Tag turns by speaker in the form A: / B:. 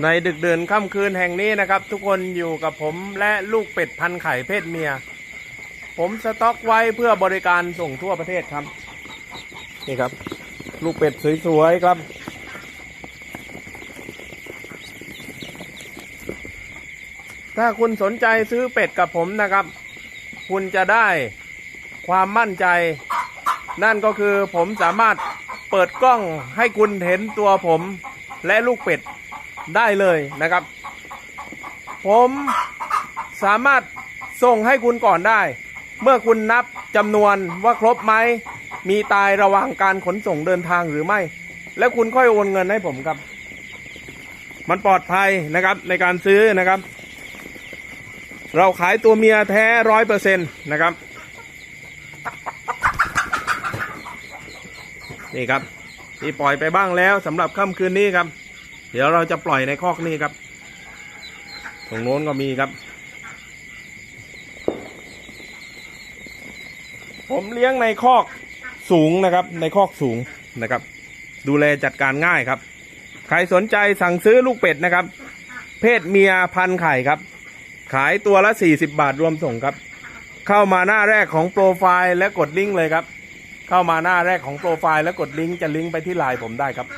A: ในดึกเดินค่ำคืนแห่งนี้นะครับ ทุกคนอยู่กับผมและลูกเป็ดพันไข่เพศเมีย ผมสต็อกไว้เพื่อบริการส่งทั่วประเทศครับ นี่ครับ ลูกเป็ดสวยๆครับ ถ้าคุณสนใจซื้อเป็ดกับผมนะครับ คุณจะได้ความมั่นใจ นั่นก็คือผมสามารถเปิดกล้องให้คุณเห็นตัวผมและลูกเป็ด ได้เลยนะครับ ผมสามารถส่งให้คุณก่อนได้ เมื่อคุณนับจำนวนว่าครบไหม มีตายระหว่างการขนส่งเดินทางหรือไม่ แล้วคุณค่อยโอนเงินให้ผมครับ มันปลอดภัยนะครับในการซื้อนะครับ เราขายตัวเมียแท้ร้อยเปอร์เซ็นต์นะครับนี่ครับที่ปล่อยไปบ้างแล้วสำหรับค่ำคืนนี้ครับ เดี๋ยวเราจะปล่อยในคอกนี้ครับ ตรงโน้นก็มีครับ ผมเลี้ยงในคอกสูงนะครับ ในคอกสูงนะครับ ดูแลจัดการง่ายครับ ใครสนใจสั่งซื้อลูกเป็ดนะครับ เพศเมียพันไข่ครับ ขายตัวละ 40 บาทรวมส่งครับ เข้ามาหน้าแรกของโปรไฟล์และกดลิงก์เลยครับ เข้ามาหน้าแรกของโปรไฟล์และกดลิงก์จะลิงก์ไปที่ไลน์ผมได้ครับ